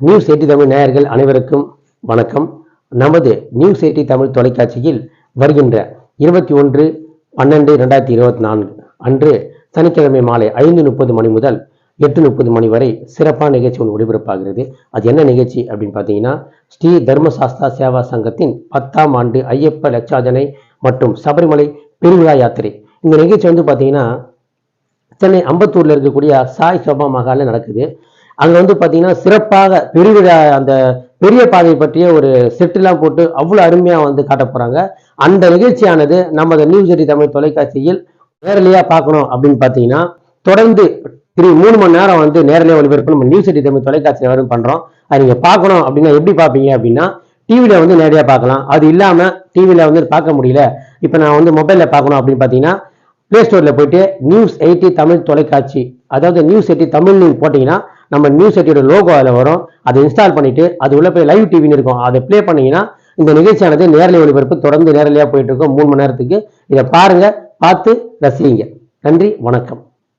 News eighty Tamil நேயர்கள் அனைவருக்கும் வணக்கம். நமது நியூஸ் எயிட்டி தமிழ் தொலைக்காட்சியில் வருகின்ற இருபத்தி ஒன்று பன்னெண்டு ரெண்டாயிரத்தி இருபத்தி நான்கு அன்று சனிக்கிழமை மாலை ஐந்து முப்பது மணி முதல் எட்டு முப்பது மணி வரை சிறப்பான நிகழ்ச்சி ஒன்று ஒளிபரப்பாகிறது. அது என்ன நிகழ்ச்சி அப்படின்னு பார்த்தீங்கன்னா ஸ்ரீ தர்மசாஸ்தா சேவா சங்கத்தின் பத்தாம் ஆண்டு ஐயப்ப லட்சாஜனை மற்றும் சபரிமலை பெருவிழா யாத்திரை. இந்த நிகழ்ச்சி வந்து பார்த்தீங்கன்னா சென்னை அம்பத்தூரில் இருக்கக்கூடிய சாய் சோபா மகாலில் நடக்குது. அங்க வந்து பாத்தீங்கன்னா சிறப்பாக பெருவிழா அந்த பெரிய பாதை பற்றிய ஒரு செட்டுலாம் போட்டு அவ்வளவு அருமையா வந்து காட்ட போறாங்க. அந்த நிகழ்ச்சியானது நமது நியூஸ் எடி தமிழ் தொலைக்காட்சியில் நேரலையா பார்க்கணும் அப்படின்னு பாத்தீங்கன்னா தொடர்ந்து திரு மூணு மணி நேரம் வந்து நேரலையா ஒளிபரப்பு நம்ம நியூஸ் எடி தமிழ் தொலைக்காட்சியில் வரும் பண்றோம். அது நீங்க பார்க்கணும் அப்படின்னா எப்படி பார்ப்பீங்க அப்படின்னா டிவியில வந்து நேரடியா பார்க்கலாம். அது இல்லாம டிவியில வந்து பார்க்க முடியல. இப்போ நான் வந்து மொபைல்ல பார்க்கணும் அப்படின்னு பாத்தீங்கன்னா பிளே ஸ்டோர்ல போயிட்டு நியூஸ் எயிட்டி தமிழ் தொலைக்காட்சி அதாவது நியூஸ் எட்டி தமிழ் நீங்க போட்டிங்கன்னா நம்ம நியூஸ் எயிட்டியோட லோகோ அதில் வரும். அதை இன்ஸ்டால் பண்ணிவிட்டு அது உள்ளே போய் லைவ் டிவின்னு இருக்கும். அதை ப்ளே பண்ணிங்கன்னா இந்த நிகழ்ச்சியானது நேரலை ஒளிபரப்பு தொடர்ந்து நேரலையாக போயிட்டு இருக்கும். மூணு மணி நேரத்துக்கு. இதை பாருங்கள் பார்த்து ரசிங்க. நன்றி வணக்கம்.